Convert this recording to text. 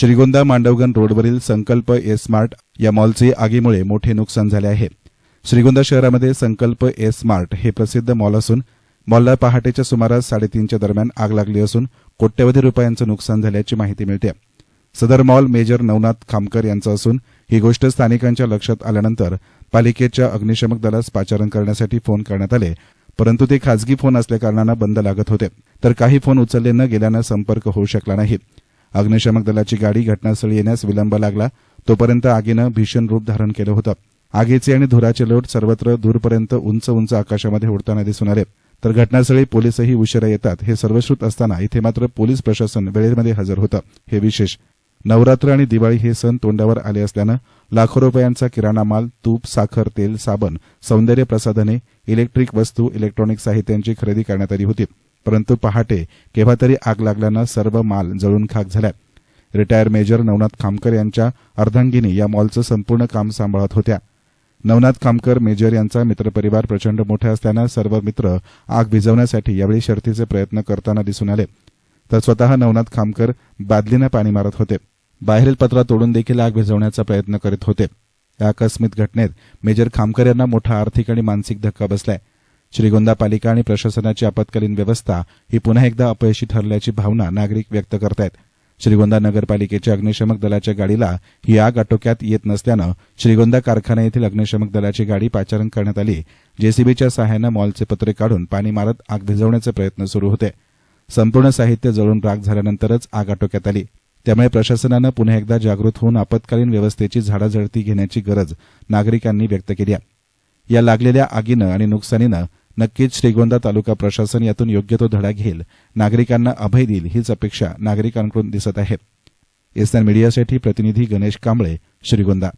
श्रीगोंदा मांडवगण रोडवरील संकल्प ए स्मार्ट या मॉलचे आगीमुळे मोठे नुकसान झाले आहे. श्रीगोंदा शहरामध्ये संकल्प ए स्मार्ट हे प्रसिद्ध मॉल असून मॉलला पहाटेच्या सुमारास साडेतीनच्या दरम्यान आग लागली असून कोट्यवधी रुपयांचं नुकसान झाल्याची माहिती मिळते. सदर मॉल मेजर नवनाथ खामकर यांचा असून ही गोष्ट स्थानिकांच्या लक्षात आल्यानंतर पालिकेच्या अग्निशमक दलास पाचारण करण्यासाठी फोन करण्यात आले. परंतु ते खासगी फोन असल्याकारणानं बंद लागत होते. तर काही फोन उचलले न गेल्यानं संपर्क होऊ शकला नाही. अग्निशमक दलाची गाडी घटनास्थळी येण्यास विलंब लागला. तोपर्यंत आगीनं भीषण रूप धारण केलं होतं. आगीचे आणि धुराचे लोट सर्वत्र दूरपर्यंत उंच उंच आकाशामध्ये उडताना दिसून आले. तर घटनास्थळी पोलीसही उशिरा येतात हे सर्वश्रुत असताना इथे मात्र पोलीस प्रशासन वेळेमध्ये हजर होतं हे विशेष. नवरात्र आणि दिवाळी हे सण तोंडावर आले असल्यानं लाखो रुपयांचा किराणा माल तूप साखर तेल साबण सौंदर्य प्रसाधने इलेक्ट्रिक वस्तू इलेक्ट्रॉनिक साहित्यांची खरेदी करण्यात आली होती. परंतु पहाटे केव्हा तरी आग लागल्यानं सर्व माल जळून खाक झाला रिटायर मेजर नवनाथ खामकर यांच्या अर्धांगिनी या मॉलचं संपूर्ण काम सांभाळत होत्या. नवनाथ खामकर मेजर यांचा मित्रपरिवार प्रचंड मोठा असल्यानं सर्व मित्र आग भिजवण्यासाठी यावेळी शर्थीचे प्रयत्न करताना दिसून आले. तर स्वतः नवनाथ खामकर बादलीनं पाणी मारत होते. बाहेरील पत्रा तोडून देखील आग भिजवण्याचा प्रयत्न करीत होते. या आकस्मिक घटनेत मेजर खामकर यांना मोठा आर्थिक आणि मानसिक धक्का बसलाय. श्रीगोंदा पालिका आणि प्रशासनाची आपत्कालीन व्यवस्था ही पुन्हा एकदा अपयशी ठरल्याची भावना नागरिक व्यक्त करत आहेत श्रीगोंदा नगरपालिकेच्या अग्निशमक दलाच्या गाडीला ही आग आटोक्यात येत नसल्यानं श्रीगोंदा कारखाना येथील अग्निशमक दलाची गाडी पाचारण करण्यात आली. जेसीबीच्या सहाय्यानं मॉलचे पत्रे काढून पाणी मारत आग भिजवण्याचे प्रयत्न सुरू होते. संपूर्ण साहित्य जळून राग झाल्यानंतरच आग आटोक्यात आली. त्यामुळे प्रशासनानं पुन्हा एकदा जागृत होऊन आपत्कालीन व्यवस्थेची झाडाझडती घेण्याची गरज नागरिकांनी व्यक्त केली आहे. या लागलेल्या आगीनं आणि नुकसानीनं नक्कीच श्रीगोंदा तालुका प्रशासन यातून योग्य तो धडा घेईल. नागरिकांना अभय देईल हीच अपेक्षा नागरिकांकडून दिसत आहे. एसएन मीडियासाठी प्रतिनिधी गणेश कांबळे श्रीगोंदा.